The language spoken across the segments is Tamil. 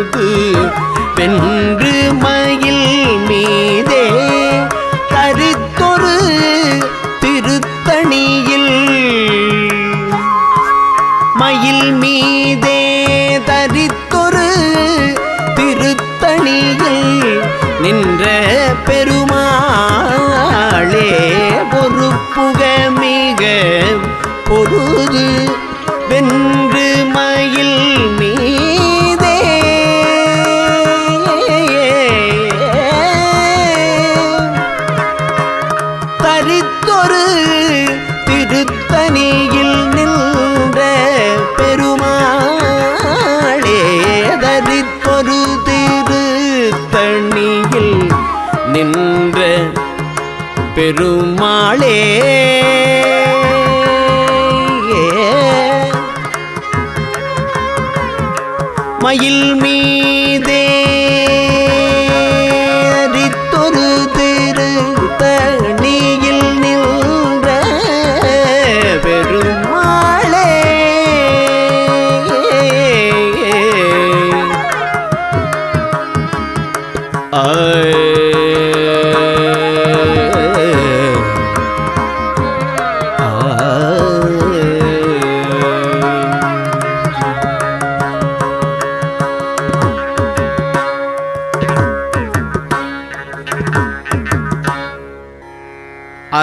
பொழுது வென்று மயில் மீ பெருமாளே.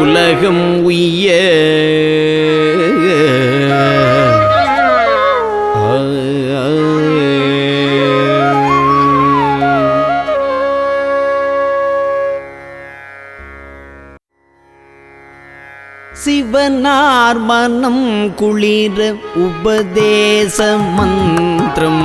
உலகம் உய்ய சிவனார் மனம் குளிர உபதேச மந்திரம்.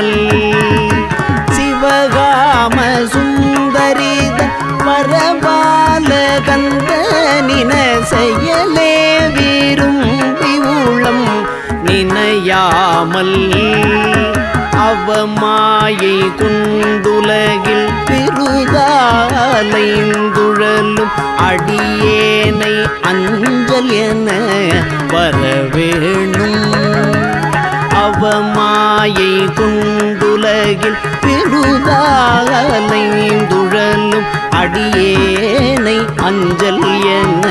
நினையாமல் சிவகாம சுந்தரித பரபால கந்தனின செயலே விரும்பி உளம் நினையாமல். அவமாயை குண்டுலகில் பெருதாலைந்துழலும் அடியேனை அஞ்சல் என வரவேணும் பெருதாலைந்துழலும் அடியேனை அஞ்சல் என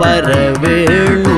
வரவேணும்.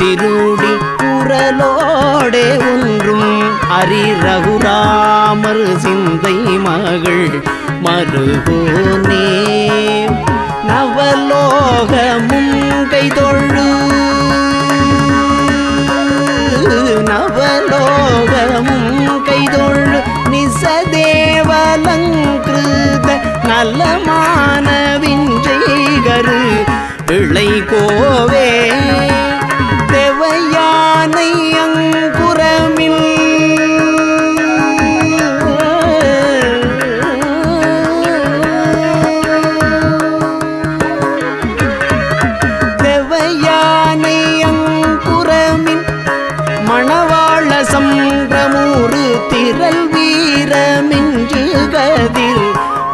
திருடி குரலோடே ஒன்றும் அரி ரகுராமர் சிந்தை மகள் மருகோனே. நவலோகமும் கைதொழு. நவலோகமும் கைதொழு. நிசதேவலங்கிருத நலமான விஞ்சைகரு இளை கோவே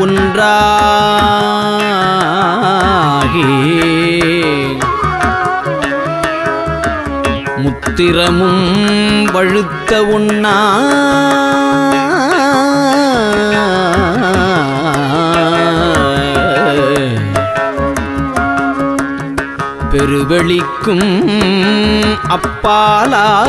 ஒன்றாகி முத்திரமும் வழுத்த உண்ணா பெருவெளிக்கும் அப்பாலாய்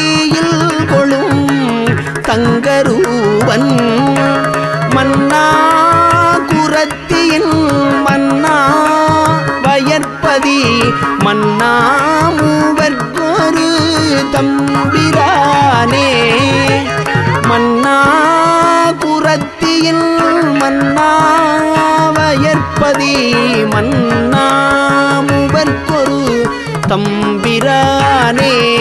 தங்கரூவன். மன்னா குரத்தியின் மன்னா வயற்பதி. மன்னா மூவர்கொரு தம்பிரானே. மன்னா குரத்தியின் மன்னா வயற்பதி. மன்னா மூவர்கொரு தம்பிரானே.